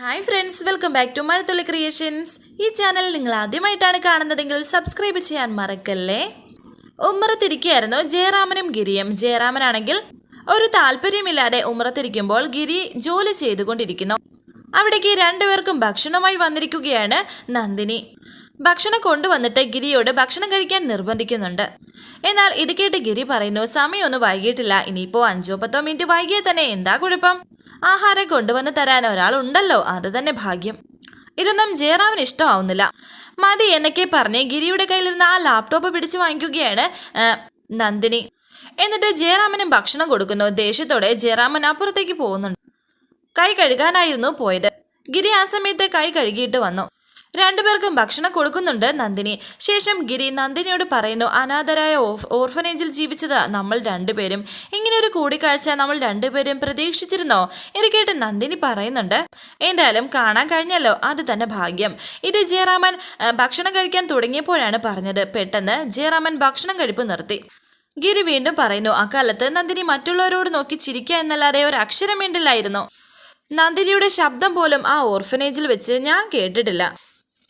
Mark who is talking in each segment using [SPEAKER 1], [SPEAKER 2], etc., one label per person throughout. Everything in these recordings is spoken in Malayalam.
[SPEAKER 1] Hi friends welcome back to Mazhathulli creations ഈ ചാനൽ നിങ്ങൾ ആദ്യമായിട്ടാണ് കാണുന്നതെങ്കിൽ സബ്സ്ക്രൈബ് ചെയ്യാൻ മറക്കല്ലേ? ഉമ്മറത്തിരിക്കുകയായിരുന്നു ജയറാമനും ഗിരിയും. ജയറാമനാണെങ്കിൽ ഒരു താല്പര്യമില്ലാതെ ഉമ്മറത്തിരിക്കുമ്പോൾ ഗിരി ജോലി ചെയ്തുകൊണ്ടിരിക്കുന്നു. അവിടേക്ക് രണ്ടുപേർക്കും ഭക്ഷണമായി വന്നിരിക്കുകയാണ് നന്ദിനി. ഭക്ഷണം കൊണ്ടുവന്നിട്ട് ഗിരിയോട് ഭക്ഷണം കഴിക്കാൻ നിർബന്ധിക്കുന്നുണ്ട്. എന്നാൽ ഇത് കേട്ട് ഗിരി പറയുന്നു സമയമൊന്നും വൈകിട്ടില്ല ഇനിയിപ്പോ അഞ്ചോ പത്തോ മിനിറ്റ് വൈകിയാൽ തന്നെ എന്താ കുഴപ്പം? ആഹാരം കൊണ്ടുവന്ന് തരാൻ ഒരാളുണ്ടല്ലോ അത് തന്നെ ഭാഗ്യം. ഇതൊന്നും ജയറാമിന് ഇഷ്ടമാവുന്നില്ല. മതി എന്നൊക്കെ പറഞ്ഞ് ഗിരിയുടെ കയ്യിലിരുന്ന് ആ ലാപ്ടോപ്പ് പിടിച്ചു വാങ്ങിക്കുകയാണ് നന്ദിനി. എന്നിട്ട് ജയറാമനും ഭക്ഷണം കൊടുക്കുന്നു. ദേഷ്യത്തോടെ ജയറാമൻ അപ്പുറത്തേക്ക് പോകുന്നുണ്ട്. കൈ കഴുകാനായിരുന്നു പോയത്. ഗിരി ആ സമയത്ത് കൈ കഴുകിയിട്ട് വന്നു. രണ്ടുപേർക്കും ഭക്ഷണം കൊടുക്കുന്നുണ്ട് നന്ദിനി. ശേഷം ഗിരി നന്ദിനിയോട് പറയുന്നു അനാഥരായ ഓർഫനേജിൽ ജീവിച്ചത് നമ്മൾ രണ്ടുപേരും. ഇങ്ങനെ ഒരു കൂടിക്കാഴ്ച നമ്മൾ രണ്ടുപേരും പ്രതീക്ഷിച്ചിരുന്നോ? ഇത് കേട്ട് നന്ദിനി പറയുന്നുണ്ട് എന്തായാലും കാണാൻ കഴിഞ്ഞല്ലോ അത് തന്നെ ഭാഗ്യം. ഇത് ജയറാമൻ ഭക്ഷണം കഴിക്കാൻ തുടങ്ങിയപ്പോഴാണ് പറഞ്ഞത്. പെട്ടെന്ന് ജയറാമൻ ഭക്ഷണം കഴിപ്പ് നിർത്തി. ഗിരി വീണ്ടും പറയുന്നു അക്കാലത്ത് നന്ദിനി മറ്റുള്ളവരോട് നോക്കി ചിരിക്കുക എന്നല്ലാതെ ഒരു അക്ഷരം വേണ്ടില്ലായിരുന്നു നന്ദിനിയുടെ ശബ്ദം പോലും ആ ഓർഫനേജിൽ വെച്ച് ഞാൻ കേട്ടിട്ടില്ല.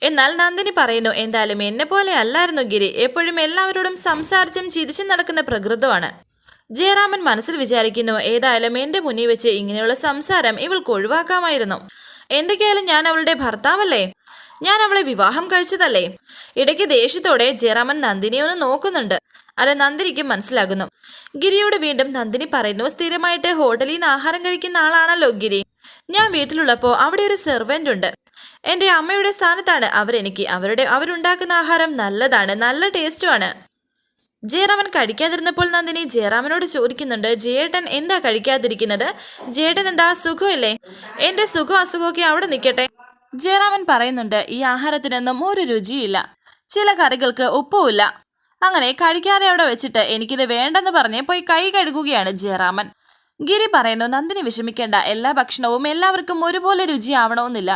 [SPEAKER 1] എന്നാൽ നന്ദിനി പറയുന്നു എന്തായാലും എന്നെ പോലെ അല്ലായിരുന്നു ഗിരി. എപ്പോഴും എല്ലാവരോടും സംസാരിച്ചും ചിരിച്ചും നടക്കുന്ന പ്രകൃതമാണ്. ജയറാമൻ മനസ്സിൽ വിചാരിക്കുന്നു ഏതായാലും എന്റെ മുന്നിൽ വെച്ച് ഇങ്ങനെയുള്ള സംസാരം ഇവൾക്ക് ഒഴിവാക്കാമായിരുന്നു. എന്തൊക്കെയായാലും ഞാൻ അവളുടെ ഭർത്താവല്ലേ? ഞാൻ അവളെ വിവാഹം കഴിച്ചതല്ലേ? ഇടയ്ക്ക് ദേഷ്യത്തോടെ ജയറാമൻ നന്ദിനിയെ ഒന്ന് നോക്കുന്നുണ്ട്. അത് നന്ദിനിക്ക് മനസ്സിലാകുന്നു. ഗിരിയോട് വീണ്ടും നന്ദിനി പറയുന്നു സ്ഥിരമായിട്ട് ഹോട്ടലിൽ നിന്ന് ആഹാരം കഴിക്കുന്ന ആളാണല്ലോ ഗിരി. ഞാൻ വീട്ടിലുള്ളപ്പോൾ അവിടെ ഒരു സെർവന്റ് ഉണ്ട്. എന്റെ അമ്മയുടെ സ്ഥാനത്താണ്. അവരെനിക്ക് അവരുടെ അവരുണ്ടാക്കുന്ന ആഹാരം നല്ലതാണ് നല്ല ടേസ്റ്റുമാണ് ജയറാമൻ കഴിക്കാതിരുന്നപ്പോൾ നന്ദിനി ജയറാമനോട് ചോദിക്കുന്നുണ്ട് ജയേട്ടൻ എന്താ കഴിക്കാതിരിക്കുന്നത്? ജയേട്ടൻ എന്താ സുഖമില്ലേ? എന്റെ സുഖം അസുഖമൊക്കെ അവിടെ നിൽക്കട്ടെ. ജയറാമൻ പറയുന്നുണ്ട് ഈ ആഹാരത്തിനൊന്നും ഒരു രുചിയില്ല. ചില കറികൾക്ക് ഉപ്പുമില്ല അങ്ങനെ കഴിക്കാതെ അവിടെ വെച്ചിട്ട് എനിക്കിത് വേണ്ടെന്ന് പറഞ്ഞ് പോയി കൈ കഴുകുകയാണ് ജയറാമൻ. ഗിരി പറയുന്നു നന്ദിനി വിഷമിക്കേണ്ട. എല്ലാ ഭക്ഷണവും എല്ലാവർക്കും ഒരുപോലെ രുചിയാവണമെന്നില്ല.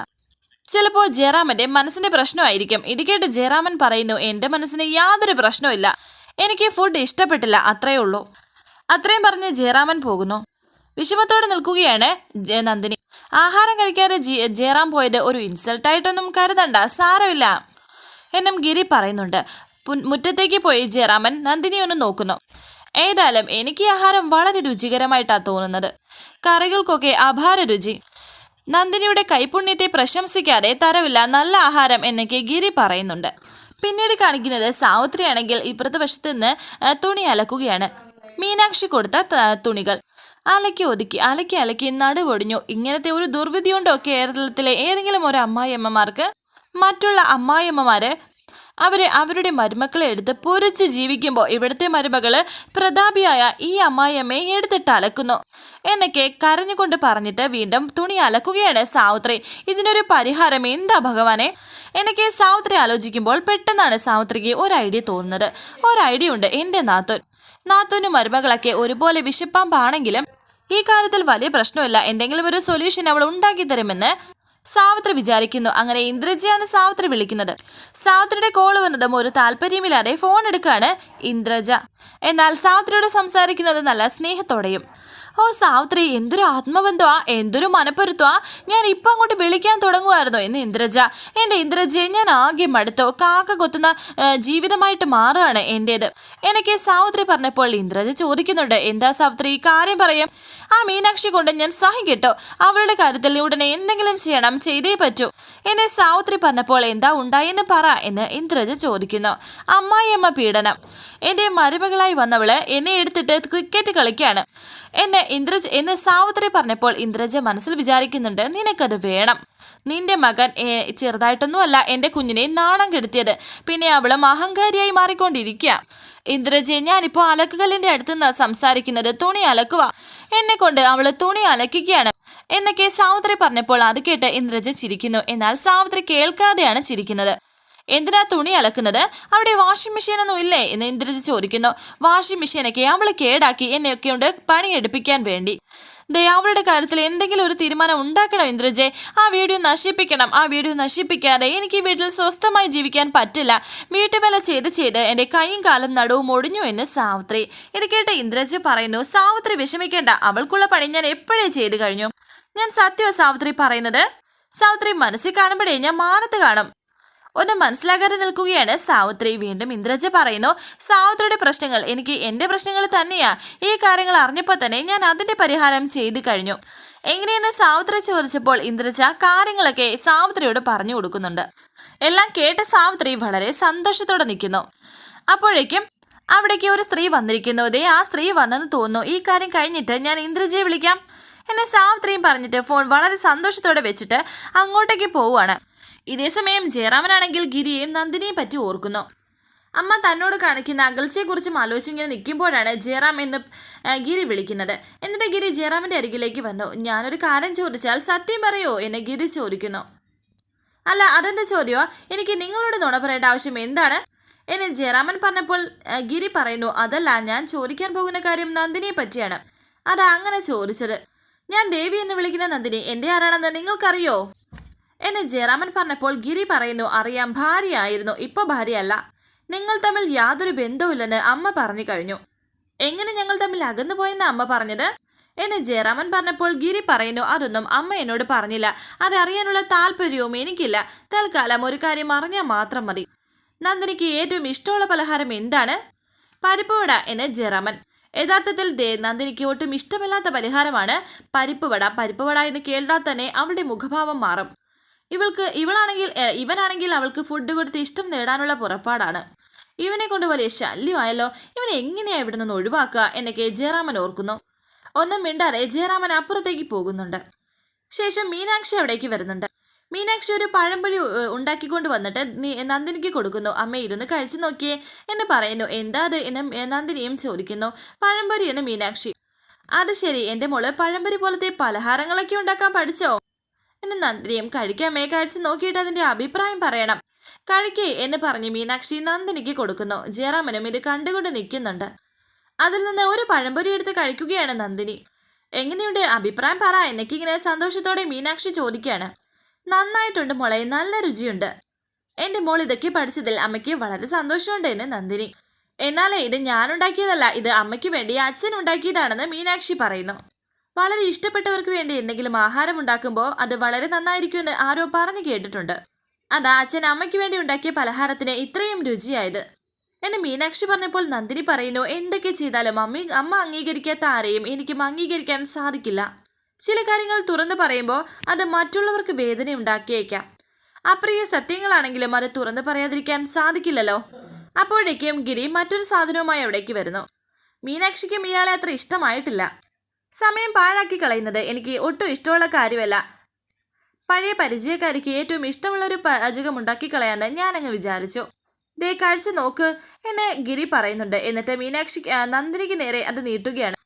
[SPEAKER 1] ചിലപ്പോൾ ജയറാമന്റെ മനസ്സിന്റെ പ്രശ്നമായിരിക്കും. ഇത് കേട്ട് ജയറാമൻ പറയുന്നു എന്റെ മനസ്സിന് യാതൊരു പ്രശ്നവുമില്ല എനിക്ക് ഫുഡ് ഇഷ്ടപ്പെട്ടില്ല അത്രയേ ഉള്ളൂ. അത്രയും പറഞ്ഞ് ജയറാമൻ പോകുന്നു. വിഷമത്തോടെ നിൽക്കുകയാണ് നന്ദിനി. ആഹാരം കഴിക്കാതെ ജയറാം പോയത് ഒരു ഇൻസൾട്ടായിട്ടൊന്നും കരുതണ്ട സാരമില്ല. എന്നും ഗിരി പറയുന്നുണ്ട്. മുറ്റത്തേക്ക് പോയി ജയറാമൻ നന്ദിനി ഒന്ന് നോക്കുന്നു. ഏതായാലും എനിക്ക് ആഹാരം വളരെ രുചികരമായിട്ടാണ് തോന്നുന്നത്. കറികൾക്കൊക്കെ അപാര രുചി. നന്ദിനിയുടെ കൈപുണ്യത്തെ പ്രശംസിക്കാതെ തരവില്ല നല്ല ആഹാരം എന്നൊക്കെ ഗിരി പറയുന്നുണ്ട്. പിന്നീട് കാണിക്കുന്നത് സാവിത്രി ആണെങ്കിൽ ഇപ്പുറത്തെ വശത്ത് നിന്ന് തുണി അലക്കുകയാണ്. മീനാക്ഷി കൊടുത്ത തുണികൾ. അലക്കി ഒതുക്കി അലക്കി അലക്കി നടുവൊടിഞ്ഞു. ഇങ്ങനത്തെ ഒരു ദുർവിധിയുണ്ടോ കേരളത്തിലെ ഏതെങ്കിലും ഒരു അമ്മായിയമ്മമാർക്ക്? മറ്റുള്ള അമ്മായിയമ്മമാര് അവരെ അവരുടെ മരുമക്കളെ എടുത്ത് പൊരിച്ച് ജീവിക്കുമ്പോൾ ഇവിടുത്തെ മരുമകൾ പ്രതാപിയായ ഈ അമ്മായിയമ്മയെ എടുത്തിട്ട് അലക്കുന്നു. എന്നൊക്കെ കരഞ്ഞുകൊണ്ട് പറഞ്ഞിട്ട് വീണ്ടും തുണി അലക്കുകയാണ് സാവിത്രി. ഇതിനൊരു പരിഹാരം എന്താ ഭഗവാനെ? എനിക്ക് സാവിത്രി ആലോചിക്കുമ്പോൾ പെട്ടെന്നാണ് സാവിത്രിക്ക് ഒരു ഐഡിയ തോന്നുന്നത്. ഒരു ഐഡിയ ഉണ്ട് എന്റെ നാത്തൂൻ. നാത്തൂനും മരുമകളൊക്കെ ഒരുപോലെ വിശപ്പാമ്പാണെങ്കിലും ഈ കാര്യത്തിൽ വലിയ പ്രശ്നമില്ല. എന്തെങ്കിലും ഒരു സൊല്യൂഷൻ അവൾ ഉണ്ടാക്കി തരുമെന്ന് സാവിത്രി വിചാരിക്കുന്നു. അങ്ങനെ ഇന്ദ്രജയാണ് സാവിത്രി വിളിക്കുന്നത്. സാവിത്രിയുടെ കോൾ വന്നതും ഒരു താല്പര്യമില്ലാതെ ഫോൺ എടുക്കുകയാണ് ഇന്ദ്രജ. എന്നാൽ സാവിത്രിയോട് സംസാരിക്കുന്നത് നല്ല സ്നേഹത്തോടെയും ഓ സാവിത്രി എന്തൊരു ആത്മബന്ധമാ എന്തൊരു മനപ്പൊരുത്തമാ ഞാൻ ഇപ്പൊ അങ്ങോട്ട് വിളിക്കാൻ തുടങ്ങുമായിരുന്നു എന്ന് ഇന്ദ്രജ. എന്റെ ഇന്ദ്രജയെ ഞാൻ ആകെ മടുത്തു. കാക്ക കൊത്തുന്ന ജീവിതമായിട്ട് മാറുകയാണ് എന്റേത് എനിക്ക് സാവിത്രി പറഞ്ഞപ്പോൾ ഇന്ദ്രജ ചോദിക്കുന്നുണ്ട് എന്താ സാവിത്രി കാര്യം പറയാം? ആ മീനാക്ഷി കൊണ്ട് ഞാൻ സഹിക്കിട്ടോ അവളുടെ കാര്യത്തിൽ ഉടനെ എന്തെങ്കിലും ചെയ്യണം ചെയ്തേ പറ്റൂ. എന്നെ സാവിത്രി പറഞ്ഞപ്പോൾ എന്താ ഉണ്ടായെന്ന് പറ എന്ന് ഇന്ദ്രജ ചോദിക്കുന്നു. അമ്മായിയമ്മ പീഡനം. എന്റെ മരുമകളായി വന്നവൾ എന്നെ എടുത്തിട്ട് ക്രിക്കറ്റ് കളിക്കാണ്. എന്നെ ഇന്ദ്രജ് എന്ന് സാവിത്രി പറഞ്ഞപ്പോൾ ഇന്ദ്രജ മനസ്സിൽ വിചാരിക്കുന്നുണ്ട് നിനക്കത് വേണം. നിന്റെ മകൻ ചെറുതായിട്ടൊന്നുമല്ല എന്റെ കുഞ്ഞിനെ നാണം കെടുത്തിയത്. പിന്നെ അവളും അഹങ്കാരിയായി മാറിക്കൊണ്ടിരിക്കുക. ഇന്ദ്രജ് ഞാനിപ്പോൾ അലക്കുകല്ലിന്റെ അടുത്ത് നിന്നാ സംസാരിക്കുന്നത് തുണി അലക്കുക. എന്നെ കൊണ്ട് അവൾ തുണി അലക്കുകയാണ്. എന്നൊക്കെ സാവിത്രി പറഞ്ഞപ്പോൾ അത് കേട്ട് ഇന്ദ്രജ ചിരിക്കുന്നു. എന്നാൽ സാവിത്രി കേൾക്കാതെയാണ് ചിരിക്കുന്നത്. എന്തിനാ തുണി അലക്കുന്നത്? അവിടെ വാഷിംഗ് മെഷീൻ ഒന്നും ഇല്ലേ? എന്ന് ഇന്ദ്രജ ചോദിക്കുന്നു. വാഷിംഗ് മെഷീനൊക്കെ അവൾ കേടാക്കി എന്നെയൊക്കെ പണി പണിയെടുപ്പിക്കാൻ വേണ്ടി. ദേ അവളുടെ കാര്യത്തിൽ എന്തെങ്കിലും ഒരു തീരുമാനം ഉണ്ടാക്കണം ഇന്ദ്രജെ. ആ വീഡിയോ നശിപ്പിക്കണം. ആ വീഡിയോ നശിപ്പിക്കാതെ എനിക്ക് വീട്ടിൽ സ്വസ്ഥമായി ജീവിക്കാൻ പറ്റില്ല. വീട്ടുവേല ചെയ്ത് ചെയ്ത് എന്റെ കൈയും കാലും നടുവും ഒടിഞ്ഞു എന്ന് സാവിത്രി. ഇത് കേട്ട് ഇന്ദ്രജ പറയുന്നു സാവിത്രി വിഷമിക്കേണ്ട. അവൾക്കുള്ള പണി ഞാൻ എപ്പോഴേ ചെയ്തു കഴിഞ്ഞു? ഞാൻ സത്യ സാവിത്രി പറയുന്നത് സാവിത്രി മനസ്സിൽ കാണുമ്പോഴേ ഞാൻ മാനത്ത് കാണും. ഒന്നും മനസ്സിലാകാതെ നിൽക്കുകയാണ് സാവിത്രി. വീണ്ടും ഇന്ദ്രജ പറയുന്നു സാവിത്രിയുടെ പ്രശ്നങ്ങൾ എനിക്ക് എന്റെ പ്രശ്നങ്ങൾ തന്നെയാ. ഈ കാര്യങ്ങൾ അറിഞ്ഞപ്പോൾ തന്നെ ഞാൻ അതിന്റെ പരിഹാരം ചെയ്തു കഴിഞ്ഞു. എങ്ങനെയെന്ന് സാവിത്രി ചോദിച്ചപ്പോൾ ഇന്ദ്രജ കാര്യങ്ങളൊക്കെ സാവിത്രിയോട് പറഞ്ഞു കൊടുക്കുന്നുണ്ട്. എല്ലാം കേട്ട സാവിത്രി വളരെ സന്തോഷത്തോടെ നിൽക്കുന്നു. അപ്പോഴേക്കും അവിടേക്ക് ഒരു സ്ത്രീ വന്നിരിക്കുന്നു. ദേ ആ സ്ത്രീ വന്നെന്ന് തോന്നുന്നു. ഈ കാര്യം കഴിഞ്ഞിട്ട് ഞാൻ ഇന്ദ്രജയെ വിളിക്കാം. എന്നെ സാവിത്രിയും പറഞ്ഞിട്ട് ഫോൺ വളരെ സന്തോഷത്തോടെ വെച്ചിട്ട് അങ്ങോട്ടേക്ക് പോവുകയാണ്. ഇതേസമയം ജയറാമനാണെങ്കിൽ ഗിരിയെയും നന്ദിനിയെയും പറ്റി ഓർക്കുന്നു. അമ്മ തന്നോട് കാണിക്കുന്ന അകൽച്ചയെക്കുറിച്ചും ആലോചിച്ചിങ്ങനെ നിൽക്കുമ്പോഴാണ് ജയറാം എന്ന് ഗിരി വിളിക്കുന്നത്. എന്നിട്ട് ഗിരി ജയറാമിന്റെ അരികിലേക്ക് വന്നു. ഞാനൊരു കാര്യം ചോദിച്ചാൽ സത്യം പറയോ? എന്ന് ഗിരി ചോദിക്കുന്നു. അല്ല അതെന്താ ചോദ്യമോ? എനിക്ക് നിങ്ങളോട് നുണ പറയേണ്ട ആവശ്യം എന്താണ്? എന്നെ ജയറാമൻ പറഞ്ഞപ്പോൾ ഗിരി പറയുന്നു അതല്ല ഞാൻ ചോദിക്കാൻ പോകുന്ന കാര്യം നന്ദിനിയെ പറ്റിയാണ്. അതാ അങ്ങനെ ചോദിച്ചത്. ഞാൻ ദേവി എന്ന് വിളിക്കുന്ന നന്ദിനി എന്റെ ആരാണെന്ന് നിങ്ങൾക്കറിയോ? എന്നെ ജയറാമൻ പറഞ്ഞപ്പോൾ ഗിരി പറയുന്നു അറിയാം ഭാര്യയായിരുന്നു. ഇപ്പോൾ ഭാര്യയല്ല. നിങ്ങൾ തമ്മിൽ യാതൊരു ബന്ധവുമില്ലെന്ന് അമ്മ പറഞ്ഞു കഴിഞ്ഞു. എങ്ങനെ ഞങ്ങൾ തമ്മിൽ അകന്നു പോയെന്ന് അമ്മ പറഞ്ഞത്? എന്നെ ജയറാമൻ പറഞ്ഞപ്പോൾ ഗിരി പറയുന്നു അതൊന്നും അമ്മ എന്നോട് പറഞ്ഞില്ല. അതറിയാനുള്ള താല്പര്യവും എനിക്കില്ല. തൽക്കാലം ഒരു കാര്യം അറിഞ്ഞാൽ മാത്രം മതി. നന്ദിനിക്ക് ഏറ്റവും ഇഷ്ടമുള്ള പലഹാരം എന്താണ്? പരിപ്പുവട എന്നെ ജയറാമൻ യഥാർത്ഥത്തിൽ ദേ നന്ദിനിക്ക് ഒട്ടും ഇഷ്ടമില്ലാത്ത പരിഹാരമാണ് പരിപ്പുവട പരിപ്പുവട പരിപ്പ് വട എന്ന് കേട്ടാൽ തന്നെ അവളുടെ മുഖഭാവം മാറും. ഇവൾക്ക് ഇവളാണെങ്കിൽ ഇവനാണെങ്കിൽ അവൾക്ക് ഫുഡ് കൊടുത്ത് ഇഷ്ടം നേടാനുള്ള പുറപ്പാടാണ്. ഇവനെ കൊണ്ട് വലിയ ശല്യമായല്ലോ. ഇവനെ എങ്ങനെയാ ഇവിടെ നിന്ന് ഒഴിവാക്കുക എന്നൊക്കെ ജയറാമൻ ഓർക്കുന്നു. ഒന്നും മിണ്ടാതെ ജയറാമൻ അപ്പുറത്തേക്ക് പോകുന്നുണ്ട്. ശേഷം മീനാക്ഷി അവിടേക്ക് വരുന്നുണ്ട്. മീനാക്ഷി ഒരു പഴംപൊഴി ഉണ്ടാക്കിക്കൊണ്ട് വന്നിട്ട് നന്ദിനിക്ക് കൊടുക്കുന്നു. അമ്മ ഇരുന്ന് കഴിച്ചു നോക്കിയേ എന്ന് പറയുന്നു. എന്താ അത് എന്ന് നന്ദിനിയും ചോദിക്കുന്നു. പഴംപൊരി എന്ന് മീനാക്ഷി. അത് ശരി. എന്റെ മോൾ പഴംപൊരി പോലത്തെ പലഹാരങ്ങളൊക്കെ ഉണ്ടാക്കാൻ പഠിച്ചോ? എന്ന് നന്ദിനിയും കഴിക്കാമേ കഴിച്ച് നോക്കിയിട്ട് അതിന്റെ അഭിപ്രായം പറയണം. കഴിക്കേ എന്ന് പറഞ്ഞ് മീനാക്ഷി നന്ദിനിക്ക് കൊടുക്കുന്നു. ജയറാമനും ഇത് കണ്ടുകൊണ്ട് നിൽക്കുന്നുണ്ട്. അതിൽ നിന്ന് ഒരു പഴംപൊരി എടുത്ത് കഴിക്കുകയാണ് നന്ദിനി. എങ്ങനെയുണ്ട് അഭിപ്രായം പറ. എനിക്കിങ്ങനെ സന്തോഷത്തോടെ മീനാക്ഷി ചോദിക്കുകയാണ്. നന്നായിട്ടുണ്ട് മോളെ. നല്ല രുചിയുണ്ട്. എന്റെ മോൾ ഇതൊക്കെ പഠിച്ചതിൽ അമ്മയ്ക്ക് വളരെ സന്തോഷമുണ്ട് എന്ന് നന്ദിനി. എന്നാലേ ഇത് ഞാനുണ്ടാക്കിയതല്ല. ഇത് അമ്മയ്ക്ക് വേണ്ടി അച്ഛൻ ഉണ്ടാക്കിയതാണെന്ന് മീനാക്ഷി പറയുന്നു. വളരെ ഇഷ്ടപ്പെട്ടവർക്ക് വേണ്ടി എന്തെങ്കിലും ആഹാരം ഉണ്ടാക്കുമ്പോൾ അത് വളരെ നന്നായിരിക്കും എന്ന് ആരോ പറഞ്ഞു കേട്ടിട്ടുണ്ട്. അതാ അച്ഛൻ അമ്മയ്ക്ക് വേണ്ടി ഉണ്ടാക്കിയ പലഹാരത്തിന് ഇത്രയും രുചിയായത്. എന്നെ മീനാക്ഷി പറഞ്ഞപ്പോൾ നന്ദിനി പറയുന്നു എന്തൊക്കെ ചെയ്താലും അമ്മ അമ്മ അംഗീകരിക്കാത്ത ആരെയും എനിക്കും അംഗീകരിക്കാൻ സാധിക്കില്ല. ചില കാര്യങ്ങൾ തുറന്നു പറയുമ്പോൾ അത് മറ്റുള്ളവർക്ക് വേദന ഉണ്ടാക്കിയേക്കാം. അപ്രിയ സത്യങ്ങളാണെങ്കിലും അത് തുറന്നു പറയാതിരിക്കാൻ സാധിക്കില്ലല്ലോ. അപ്പോഴേക്കും ഗിരി മറ്റൊരു സാധനവുമായി അവിടേക്ക് വരുന്നു. മീനാക്ഷിക്കും ഇയാളെ അത്ര ഇഷ്ടമായിട്ടില്ല. സമയം പാഴാക്കി കളയുന്നത് എനിക്ക് ഒട്ടും ഇഷ്ടമുള്ള കാര്യമല്ല. പഴയ പരിചയക്കാരിക്ക് ഏറ്റവും ഇഷ്ടമുള്ളൊരു പാചകം ഉണ്ടാക്കി കളയാന്ന് ഞാനങ്ങ് വിചാരിച്ചു. ദേ കഴിച്ചു നോക്ക്. എന്നെ ഗിരി പറയുന്നുണ്ട്. എന്നിട്ട് മീനാക്ഷി നന്ദിനിക്ക് നേരെ അത് നീട്ടുകയാണ്.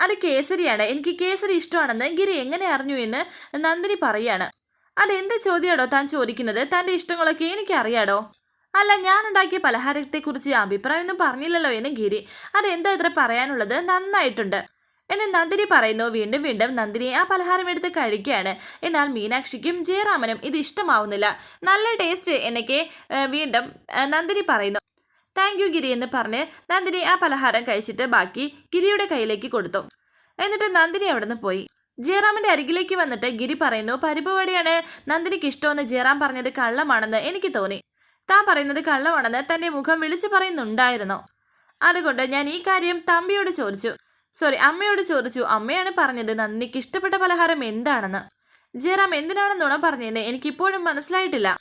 [SPEAKER 1] അത് കേസരിയാണ്. എനിക്ക് കേസരി ഇഷ്ടമാണെന്ന് ഗിരി എങ്ങനെ അറിഞ്ഞു എന്ന് നന്ദിനി പറയാണ്. അതെന്ത് ചോദ്യമാണോ താൻ ചോദിക്കുന്നത്? തന്റെ ഇഷ്ടങ്ങളൊക്കെ എനിക്ക് അറിയാടോ അല്ല ഞാൻ ഉണ്ടാക്കിയ പലഹാരത്തെക്കുറിച്ച് അഭിപ്രായമൊന്നും പറഞ്ഞില്ലല്ലോ എന്ന് ഗിരി. അതെന്താ ഇത്ര പറയാനുള്ളത്? നന്നായിട്ടുണ്ട്. എന്നെ നന്ദിനി പറയുന്നു. വീണ്ടും വീണ്ടും നന്ദിനി ആ പലഹാരം എടുത്ത് കഴിക്കുകയാണ്. എന്നാൽ മീനാക്ഷിക്കും ജയറാമനും ഇത് ഇഷ്ടമാവുന്നില്ല. നല്ല ടേസ്റ്റ് എന്നൊക്കെ വീണ്ടും നന്ദിനി പറയുന്നു. താങ്ക് യു ഗിരി എന്ന് പറഞ്ഞ് നന്ദിനി ആ പലഹാരം കഴിച്ചിട്ട് ബാക്കി ഗിരിയുടെ കയ്യിലേക്ക് കൊടുത്തു. എന്നിട്ട് നന്ദിനി അവിടെ പോയി. ജയറാമിന്റെ അരികിലേക്ക് വന്നിട്ട് ഗിരി പറയുന്നു പരിപ്പ് വടയാണ് നന്ദിനിക്ക് ഇഷ്ടമെന്ന് ജയറാം പറഞ്ഞത് കള്ളമാണെന്ന് എനിക്ക് തോന്നി. താൻ പറയുന്നത് കള്ളമാണെന്ന് തന്റെ മുഖം വിളിച്ചു പറയുന്നുണ്ടായിരുന്നു. അതുകൊണ്ട് ഞാൻ ഈ കാര്യം തമ്പിയോട് ചോദിച്ചു. സോറി അമ്മയോട് ചോദിച്ചു അമ്മയാണ് പറഞ്ഞത് നന്ദിക്ക് ഇഷ്ടപ്പെട്ട പലഹാരം എന്താണെന്ന്. ജയറാം എന്തിനാണ് നുണ പറഞ്ഞത് എനിക്കിപ്പോഴും മനസ്സിലായിട്ടില്ല.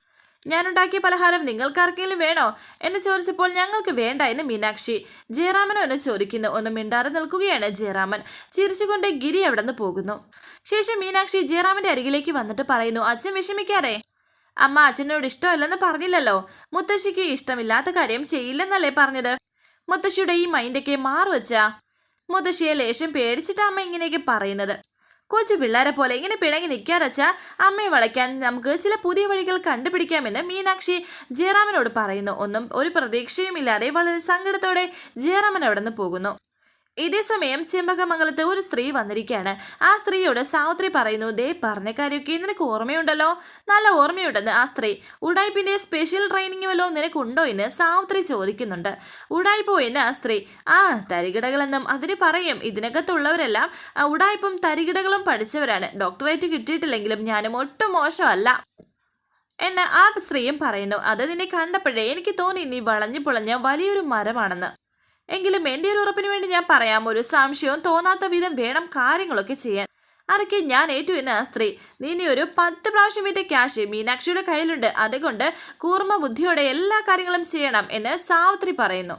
[SPEAKER 1] ഞാനുണ്ടാക്കിയ പലഹാരം നിങ്ങൾക്കാർക്കെങ്കിലും വേണോ? എന്ന് ചോദിച്ചപ്പോൾ ഞങ്ങൾക്ക് വേണ്ട എന്ന് മീനാക്ഷി ജയറാമനോ എന്ന് ചോദിക്കുന്നു. ഒന്ന് മിണ്ടാതെ നിൽക്കുകയാണ് ജയറാമൻ. ചിരിച്ചുകൊണ്ട് ഗിരി അവിടെ നിന്ന് പോകുന്നു. ശേഷം മീനാക്ഷി ജയറാമന്റെ അരികിലേക്ക് വന്നിട്ട് പറയുന്നു അച്ഛൻ വിഷമിക്കാതെ. അമ്മ അച്ഛനോട് ഇഷ്ടമല്ലെന്ന് പറഞ്ഞില്ലല്ലോ. മുത്തശ്ശിക്ക് ഇഷ്ടമില്ലാത്ത കാര്യം ചെയ്യില്ലെന്നല്ലേ പറഞ്ഞത്? മുത്തശ്ശിയുടെ ഈ മൈൻഡൊക്കെ മാറുവച്ചാ. മുത്തശ്ശിയെ ലേശം പേടിച്ചിട്ട് അമ്മ ഇങ്ങനെയൊക്കെ പറയുന്നത്. കൊച്ചു പിള്ളേരെ പോലെ ഇങ്ങനെ പിണങ്ങി നിൽക്കാറച്ച അമ്മയെ വളയ്ക്കാൻ നമുക്ക് ചില പുതിയ വഴികൾ കണ്ടുപിടിക്കാമെന്ന് മീനാക്ഷി ജയറാമനോട് പറയുന്നു. ഒന്നും ഒരു പ്രതീക്ഷയുമില്ലാതെ വളരെ സങ്കടത്തോടെ ജയറാമൻ അവിടെ നിന്ന് പോകുന്നു. ഇതേസമയം ചെമ്പകമംഗലത്ത് ഒരു സ്ത്രീ വന്നിരിക്കുകയാണ് ആ സ്ത്രീയോട് സാവിത്രി പറയുന്നു ദേ പറഞ്ഞ കാര്യമൊക്കെ നിനക്ക് ഓർമ്മയുണ്ടല്ലോ? നല്ല ഓർമ്മയുണ്ടെന്ന് ആ സ്ത്രീ. ഉടായ്പിന്റെ സ്പെഷ്യൽ ട്രെയിനിങ് വല്ലോ നിനക്കുണ്ടോ എന്ന് സാവിത്രി ചോദിക്കുന്നുണ്ട്. ഉടായ്പോ എന്ന് ആ സ്ത്രീ. ആ തരികിടകളെന്നും അതിന് പറയും. ഇതിനകത്തുള്ളവരെല്ലാം ഉടായ്പും തരികിടകളും പഠിച്ചവരാണ്. ഡോക്ടറേറ്റ് കിട്ടിയിട്ടില്ലെങ്കിലും ഞാനും ഒട്ടും മോശമല്ല. എന്ന് ആ സ്ത്രീയും പറയുന്നു. അത് നിന്നെ കണ്ടപ്പോഴേ എനിക്ക് തോന്നി. നീ വളഞ്ഞു പുളഞ്ഞ വലിയൊരു മരമാണെന്ന്. എങ്കിലും എന്റെ ഒരു ഉറപ്പിന് വേണ്ടി ഞാൻ പറയാം ഒരു സംശയവും തോന്നാത്ത വിധം വേണം കാര്യങ്ങളൊക്കെ ചെയ്യാൻ. അതൊക്കെ ഞാൻ ഏറ്റു എന്ന സ്ത്രീ. നീ ഒരു പത്ത് പ്രാവശ്യം വിറ്റ ക്യാഷ് മീനാക്ഷിയുടെ കയ്യിലുണ്ട്. അതുകൊണ്ട് കൂർമ്മ ബുദ്ധിയോടെ എല്ലാ കാര്യങ്ങളും ചെയ്യണം എന്ന് സാവിത്രി പറയുന്നു.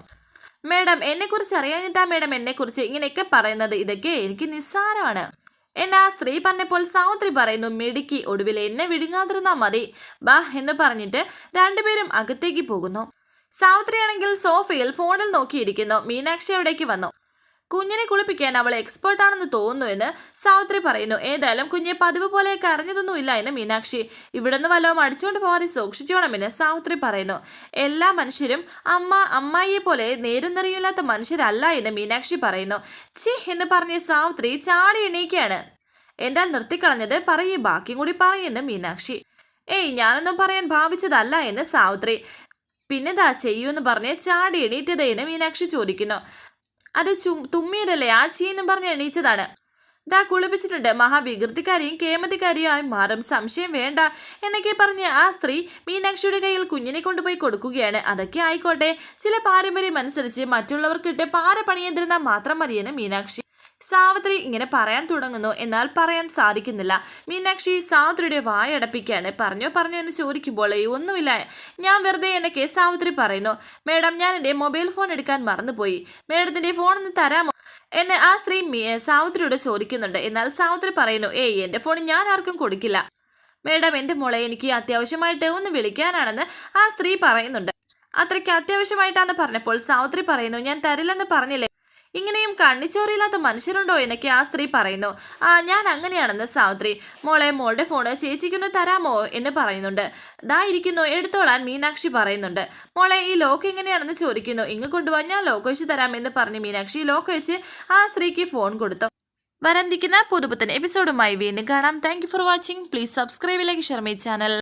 [SPEAKER 1] മേഡം എന്നെക്കുറിച്ച് അറിയാഞ്ഞിട്ടാ മേഡം എന്നെക്കുറിച്ച് ഇങ്ങനെയൊക്കെ പറയുന്നത്? ഇതൊക്കെ എനിക്ക് നിസ്സാരമാണ്. എന്നെ ആ സ്ത്രീ പറഞ്ഞപ്പോൾ സാവിത്രി പറയുന്നു മിടുക്കി ഒടുവിൽ എന്നെ വിഴുങ്ങാതിരുന്നാ മതി. ബാ എന്ന് പറഞ്ഞിട്ട് രണ്ടുപേരും അകത്തേക്ക് പോകുന്നു. സാവിത്രിയാണെങ്കിൽ സോഫയിൽ ഫോണിൽ നോക്കിയിരിക്കുന്നു. മീനാക്ഷി അവിടേക്ക് വന്നു. കുഞ്ഞിനെ കുളിപ്പിക്കാൻ അവൾ എക്സ്പേർട്ട് ആണെന്ന് തോന്നുന്നു എന്ന് സാവിത്രി പറയുന്നു. ഏതായാലും കുഞ്ഞെ പതിവ് പോലെ കരഞ്ഞതൊന്നുമില്ല എന്ന് മീനാക്ഷി. ഇവിടുന്ന് വല്ലതും അടിച്ചുകൊണ്ട് പോകാതെ സൂക്ഷിച്ചോണമെന്ന് സാവിത്രി പറയുന്നു. എല്ലാ മനുഷ്യരും അമ്മ അമ്മായിയെ പോലെ നേരുന്നറിയില്ലാത്ത മനുഷ്യരല്ല എന്ന് മീനാക്ഷി പറയുന്നു. ചി എന്ന് പറഞ്ഞ സാവിത്രി ചാടി എണീക്കുകയാണ്. എന്താ നിർത്തിക്കളഞ്ഞത്? പറയേ ബാക്കിയും കൂടി പറയുന്നു മീനാക്ഷി. ഏയ് ഞാനൊന്നും പറയാൻ ഭാവിച്ചതല്ല എന്ന് സാവിത്രി. പിന്നെന്താ ചെയ്യൂന്ന് പറഞ്ഞ് ചാടി എണീറ്റതേന്ന് മീനാക്ഷി ചോദിക്കുന്നു. അത് തുമ്മിയതല്ലേ? ആ ചീന്നും പറഞ്ഞ് എണീച്ചതാണ്. ദാ കുളിപ്പിച്ചിട്ടുണ്ട്. മഹാവികൃതിക്കാരിയും കേമതിക്കാരിയും ആയി മാറും. സംശയം വേണ്ട എന്നൊക്കെ പറഞ്ഞ് ആ സ്ത്രീ മീനാക്ഷിയുടെ കയ്യിൽ കുഞ്ഞിനെ കൊണ്ടുപോയി കൊടുക്കുകയാണ്. അതൊക്കെ ആയിക്കോട്ടെ. ചില പാരമ്പര്യം അനുസരിച്ച് മറ്റുള്ളവർക്കിട്ട് പാര പണിയെന്തിരുന്നാൽ മാത്രം മതിയെന്ന് മീനാക്ഷി സാവിത്രി ഇങ്ങനെ പറയാൻ തുടങ്ങുന്നു എന്നാൽ പറയാൻ സാധിക്കുന്നില്ല. മീനാക്ഷി സാവിത്രിയുടെ വായടപ്പിക്കുകയാണ് പറഞ്ഞോ പറഞ്ഞോ എന്ന് ചോദിക്കുമ്പോൾ "ഏയ് ഒന്നുമില്ല. ഞാൻ വെറുതെ എന്നൊക്കെ സാവിത്രി പറയുന്നു. മേഡം ഞാൻ എന്റെ മൊബൈൽ ഫോൺ എടുക്കാൻ മറന്നുപോയി. മേഡത്തിന്റെ ഫോൺ ഒന്ന് തരാമോ? എന്നെ ആ സ്ത്രീ സാവിത്രിയോട് ചോദിക്കുന്നുണ്ട്. എന്നാൽ സാവിത്രി പറയുന്നു ഏയ് എന്റെ ഫോൺ ഞാൻ ആർക്കും കൊടുക്കില്ല. മേഡം എന്റെ മോളെ എനിക്ക് അത്യാവശ്യമായിട്ട് ഒന്ന് വിളിക്കാനാണെന്ന് ആ സ്ത്രീ പറയുന്നുണ്ട്. അത്രയ്ക്ക് അത്യാവശ്യമായിട്ടാണെന്ന് പറഞ്ഞപ്പോൾ സാവിത്രി പറയുന്നു ഞാൻ തരില്ലെന്ന് പറഞ്ഞില്ലേ? ഇങ്ങനെയും കണ്ണിച്ചോറിയില്ലാത്ത മനുഷ്യരുണ്ടോ എന്നൊക്കെ ആ സ്ത്രീ പറയുന്നു. ആ ഞാൻ അങ്ങനെയാണെന്ന് സാവിത്രി. മോളെ മോളുടെ ഫോണ് ചേച്ചിക്കൊന്ന് തരാമോ എന്ന് പറയുന്നുണ്ട്. ദാ ഇരിക്കുന്നു എടുത്തോളാൻ മീനാക്ഷി പറയുന്നുണ്ട്. മോളെ ഈ ലോക്ക് എങ്ങനെയാണെന്ന് ചോദിക്കുന്നു. ഇങ്ങ് കൊണ്ടുപോകാൻ ഞാൻ ലോക്ക് വെച്ച് തരാമെന്ന് പറഞ്ഞ് മീനാക്ഷി ലോക്ക് വെച്ച് ആ സ്ത്രീക്ക് ഫോൺ കൊടുത്തു. വരാനിരിക്കുന്ന പുതുപുത്തൻ എപ്പിസോഡുമായി വീണ്ടും കാണാം. Thank for watching please subscribe like Sharmi channel